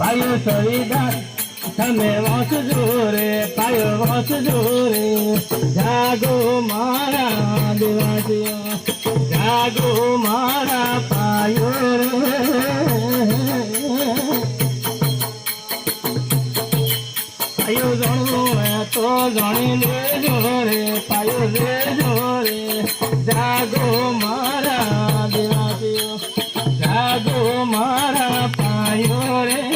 પાયો સંવિધાન તમે વાંચજો રે પાયો વાંચજો રે જાગો મારા દેવાસીઓ જાગો મારા પાયો પાયો જાણવો હે તો જાણી લેજો રે પાયો લેજો રે જાગો મારા દેવાસીઓ જાગો મારા પાયો રે.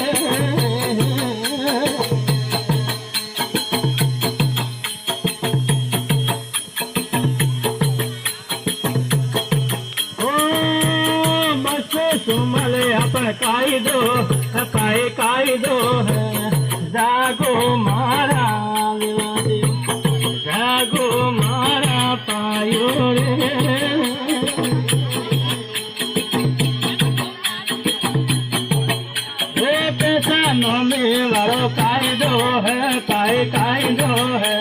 કાયદો, કાય કાયદો જાગો મારા જાગો મારા પાયો રે. પૈસા નો મેવાળો કાયદો હે, કાય કાયદો હે.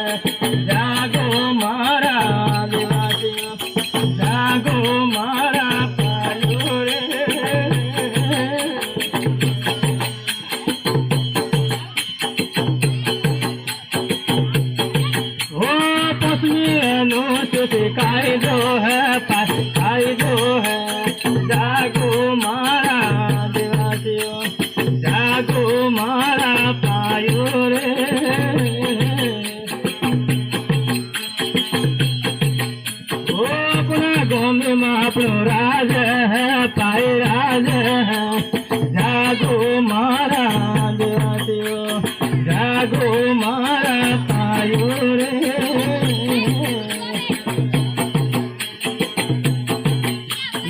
પત્નીનો સુખ કાયદો હે પાસ કાયદો હે જાગો મારા દેવાસીઓ જાગો મારા પાયો રે ઓ આપણા ગામમાં આપણો રાજ હે પાય રાજ હે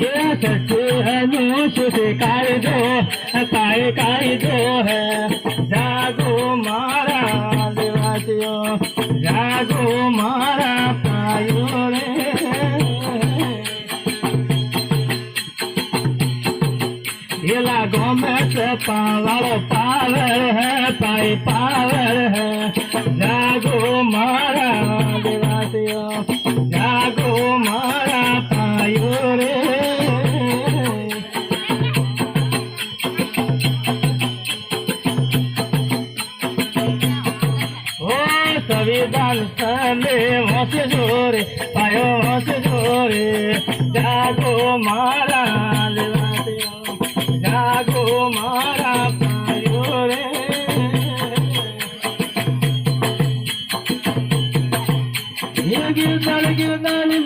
सच्चे काय कायदो है। जागो मारा देवासियो जागो मारा पायो रे। येला गोमे से पावालो पावर है, पाई पावर है। ગાલ તલે વાસે જોરે, પાયો વાસે જોરે. જાગો મારા દેવાતે જાગો મારા પાયો રે. ગિરગિર તાળ ગિરદાની